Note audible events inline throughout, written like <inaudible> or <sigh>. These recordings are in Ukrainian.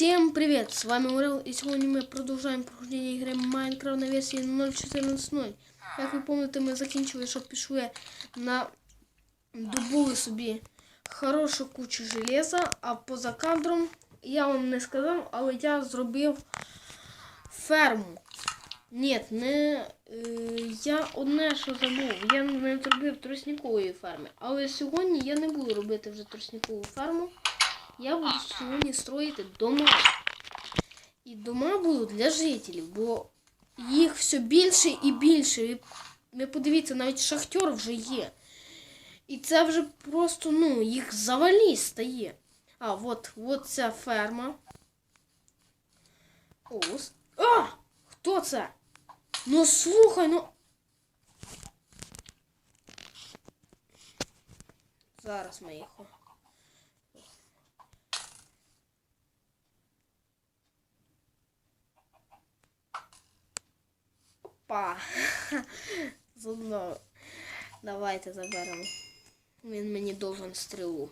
Всем привет! С вами Урел, и сегодня мы продовжаємо проходження ігри Minecraft на версії 0.14.0. Як ви пам'ятаєте, ми закінчили, що пішли на добули собі хорошу кучу железа, а поза кадром я вам не сказав, але я зробив ферму. Ні, не е, я одне, що забув, я не зробив тростникової ферми. Але сьогодні я не буду робити вже тростникову ферму. Я буду сьогодні строїти дома. І дома будуть для жителів, бо їх все більше і більше. Ви, ви подивіться, навіть шахтер вже є. І це вже просто, ну, їх завалі стає. А, от, от ця ферма. Ось. А! Хто це? Ну слухай, ну. Зараз ми їх. Опа. <laughs> З одного. Давайте заберемо. Він мені должен стрілу.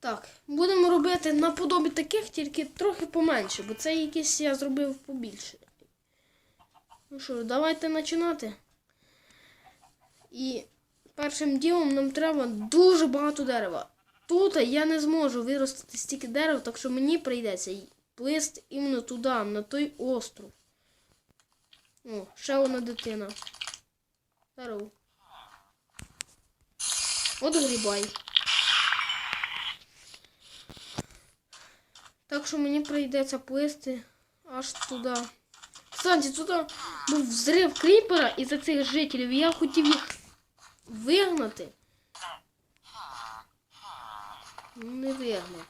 Так, будемо робити наподобі таких, тільки трохи поменше, бо це якийсь я зробив побільше. Ну що, давайте починати. І першим ділом нам треба дуже багато дерева. Тут я не зможу виростити стільки дерев, так що мені прийдеться плисти іменно туди, на той остров. О, ще одна дитина. Здорово. От грібай. Так що мені прийдеться плисти аж туди. Кстати, тут був взрив кріпера із-за цих жителів. і Я хотів їх вигнати. Ну, Не вигнав.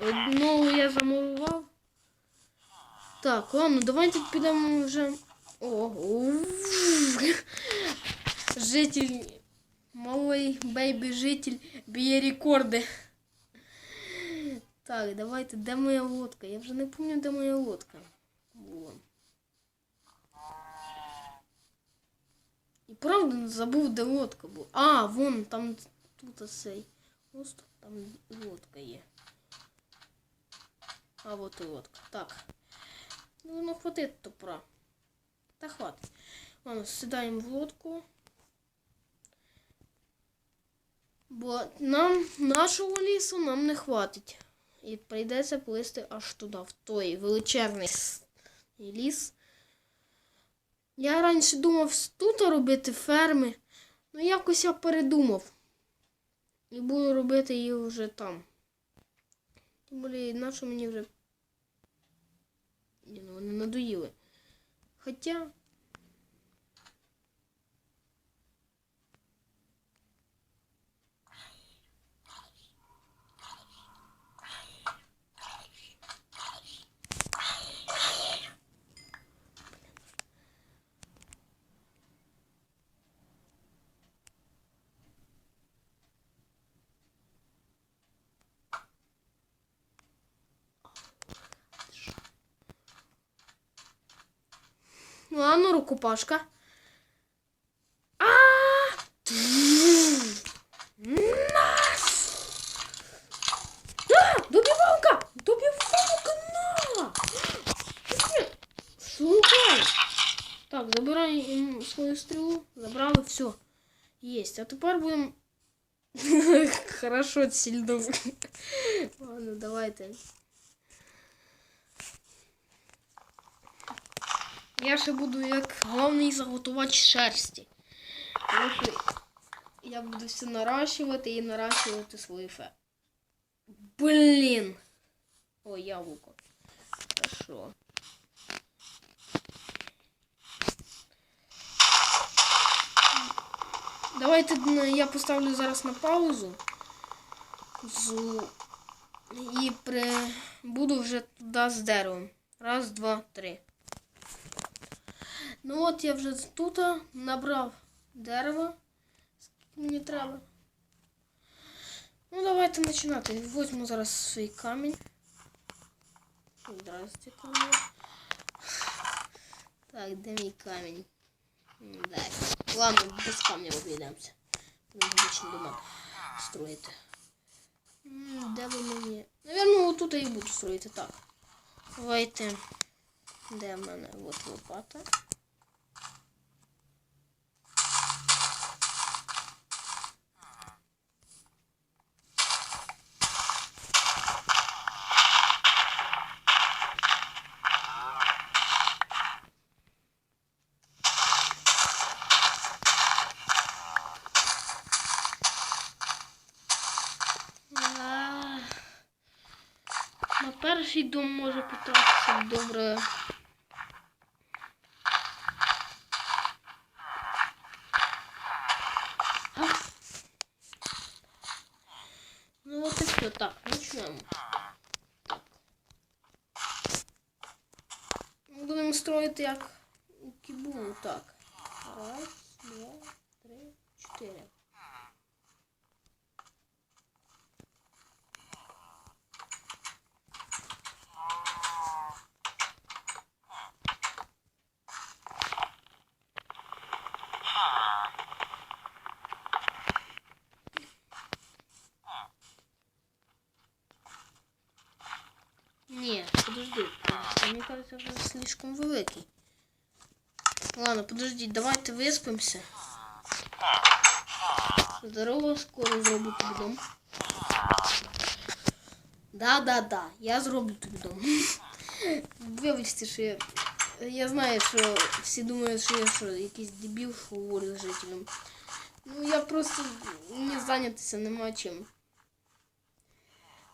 Одного я замурував. Так, ладно, давайте підемо вже. Ого. Житель. Малий бейбі житель б'є рекорди. Так, давайте, де моя лодка? Я вже не пам'ятаю, де моя лодка. Вон. І правда забув, де лодка була. А, вон, там тут цей остров, там лодка є. А вот і лодка. Так. Ну, ну хватить топора. Та хватить. Ладно, сідаємо в лодку. Бо нам нашого лісу нам не хватить. І прийдеться плисти аж туди, в той величезний ліс. Я раніше думав тут робити ферми, ну якось я передумав. І буду робити їх вже там. Тим більше, наче мені вже. Ні, ну вони надоїли. Хоча. Ну, а ну рукопашка. А! Нас! А! Добивалка! Добивалка на! Слухай! Так, забираємо свою стрілу. Забрали, все. Есть. А тепер будемо. <laughs> Хорошо, сильно. <laughs> Ладно, давайте. Я ще буду як головний заготувач шерсті. Я буду все наращувати і наращувати свою фе. Блін. О, яблуко. Хорошо. Давайте я поставлю зараз на паузу. І при... буду вже туди з деревом. Раз, два, три. Ну от я вже тут набрав. Скільки мені треба. Ну, давайте починати. Візьму зараз свій камінь. Здрасте, камінь. Так, де мій камінь? Так. Ладно, без камня обійдемося. Будемо дома строїти. Де ви мені? Наверно, отут тут і буду строїти. Так. Давайте. Де в мене? От лопата. А, Перший дом може потратитися добре. Ну от і все. Так, почнемо. Будемо строїти як у кібу. Так. Раз, два, три, чотири. Не, подожди. Мне кажется, уже слишком великий. Ладно, подожди, давайте виспимося. Здорово, скоро зроблю тобі дом. Да, да, да, я зроблю тобі дом. <laughs> Вибачте, що я. Я знаю, що всі думають, що я що, якийсь дебіл, говорю з жителем. Ну я просто не зайнятися нема чим.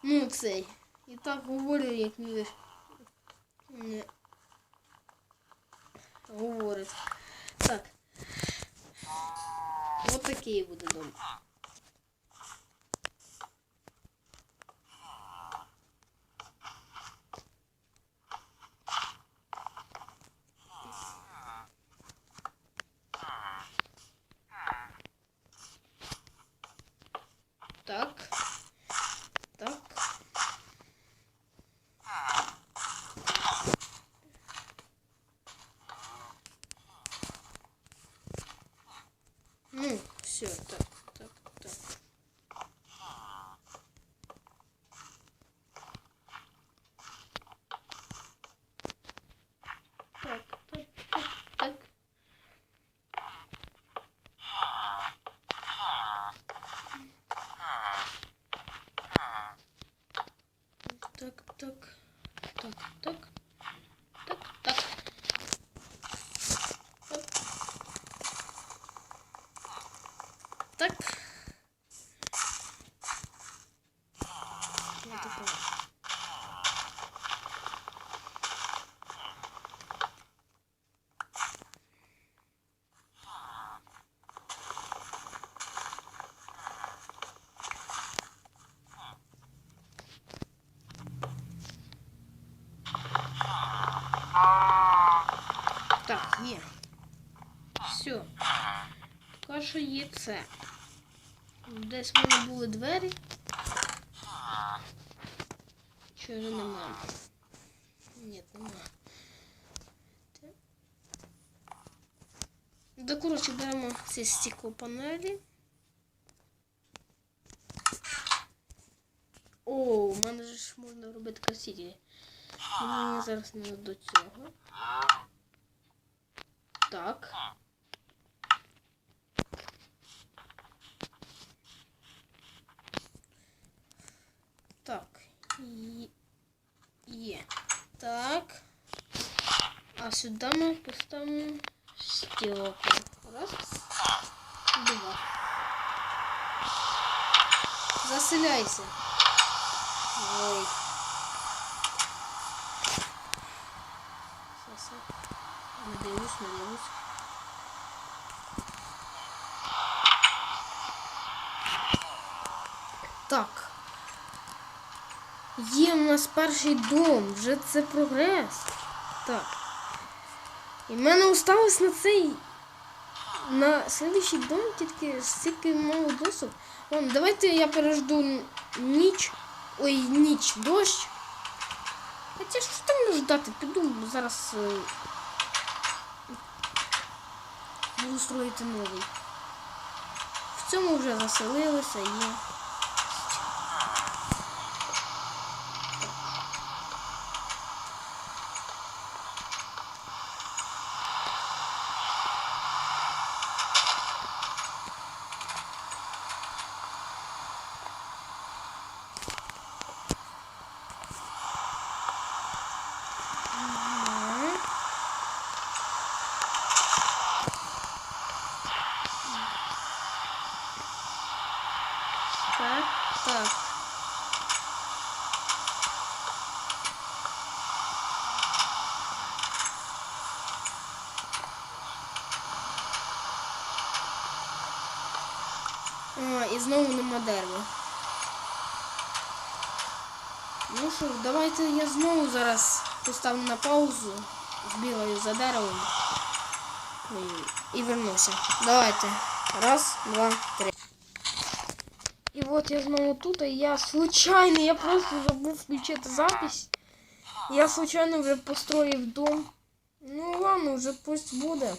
Ну, цей. І так говорю, як ніби не. Так. Ось такий буде дом. Так. Так. Це. Десь в мене були двері. Чого вже нема? Ні, нема. Те. Да, коротше, беремо ці стеклопанелі. О, у мене ж можна робити красителі. Мені зараз не до цього. Так. Є. Так. А сюди ми поставимо стілку. Раз. Два. Заселяйся. Ой. Зараз. я Є у нас перший дом, вже це прогрес. Так. І в мене осталось на цей. На слідуючий дом тільки стільки мало досок. Ладно, давайте я пережду ніч. Ой, ніч, дощ. Хоча що там ждати? Піду зараз е, буду строїти новий. В цьому вже заселилися є. знову нема дерева. Ну що, давайте я знову зараз поставлю на паузу, збігаю за деревом і, і вернуся. Давайте. Раз, два, три. І от я знову тут, і я случайно, я просто забув включити запись. Я случайно вже построїв дом. Ну ладно, вже пусть буде.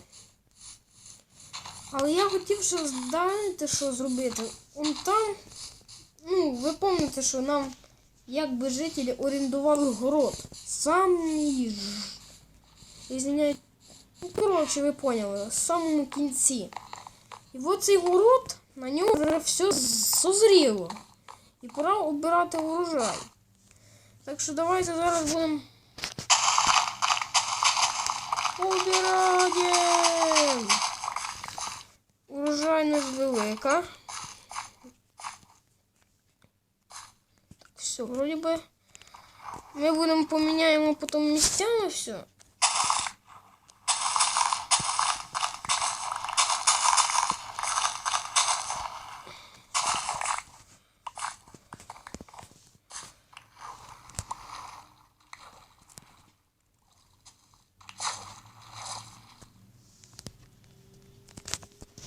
Але я хотів ще знаєте, що зробити. Он там, ну, ви пам'ятаєте, що нам якби жителі орендували город. Самі ж. Извиняюсь. Ну, коротше, ви поняли, в самому кінці. І от цей город, на ньому вже все созріло. І пора обирати урожай. Так що давайте зараз будемо. Обираємо! Урожайність велика. Так, все, вроді би. Ми будемо поміняємо потім місцями все.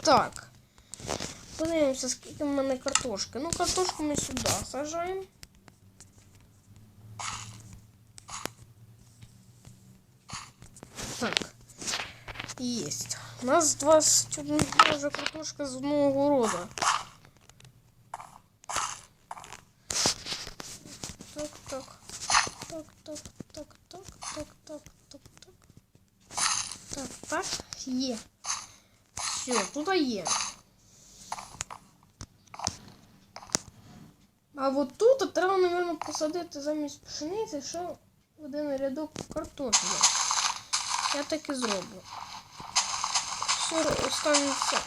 Так. Подивимося, скільки в мене картошки. Ну, картошку ми сюди сажаємо. Так. Есть. У нас 21 вже картошка з одного города. Так, так. Так, так, так, так, так, так, так, так. Так, так, є. Все, тут є. А от тут треба, мабуть, посадити замість пшениці ще один рядок картоплі. Я так і зроблю. Все останеться.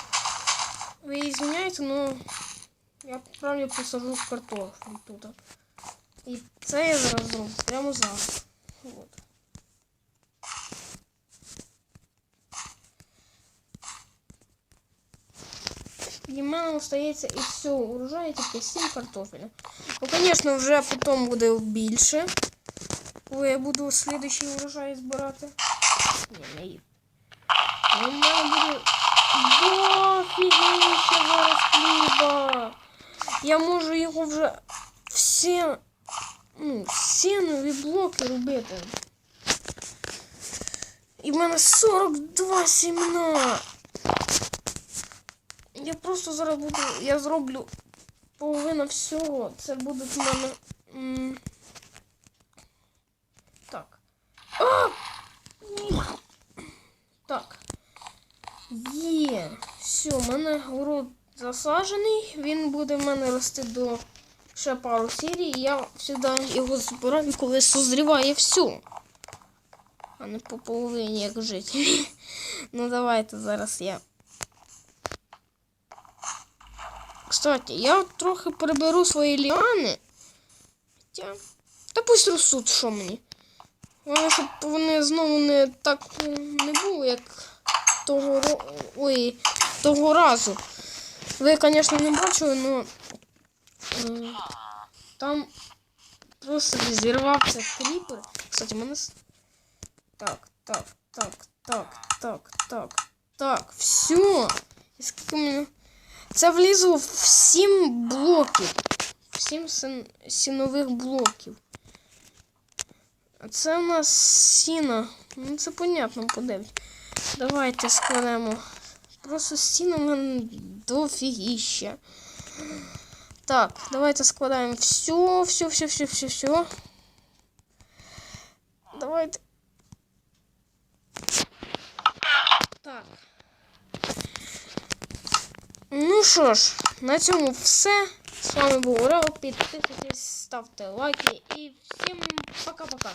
Ви звиняєте, але я правильно посажу картоплю тут. І це я зараз зроблю. Прямо зараз. От. І в мене остається і все, урожаю тільки 7 картофеля. Ну, звісно, вже потім буде більше. Коли я буду слідуючий урожай збирати. Ні, не їв. Ну, У мене буде дофігіще зараз хліба. Я можу його вже всі, ну, всі нові блоки робити. І в мене 42 сімна. Я просто зараз буду. Я зроблю половину всього. Це буде в мене. м, Так. А! Так. Є. Все, в мене город засаджений. Він буде в мене рости до ще пару серій. і Я завжди його збираю, коли созріває все. А не по половині, як жителі. <laughs> Ну давайте зараз я. Кстати, я трохи приберу свої ліани. Хоча. Та пусть ростуть, що мені. Головне, щоб вони знову не так е, не було, як того. Ой, того разу. Ви, звісно, не бачили, але там просто зірвався кріпер. Кстати, мене. с- Так, так, так, так, так, так, так, все. І скільки мене. Це влізло в 7 блоків. В 7 син... сінових блоків. А це у нас сіно. Ну це понятно, подивись. Давайте складемо. Просто сіно в мене дофігіще. Так, давайте складаємо все, все, все, все, все, все. Давайте. Так. Ну що ж, на цьому все. З вами був Орел. Підписуйтесь, ставте лайки і всім пока-пока.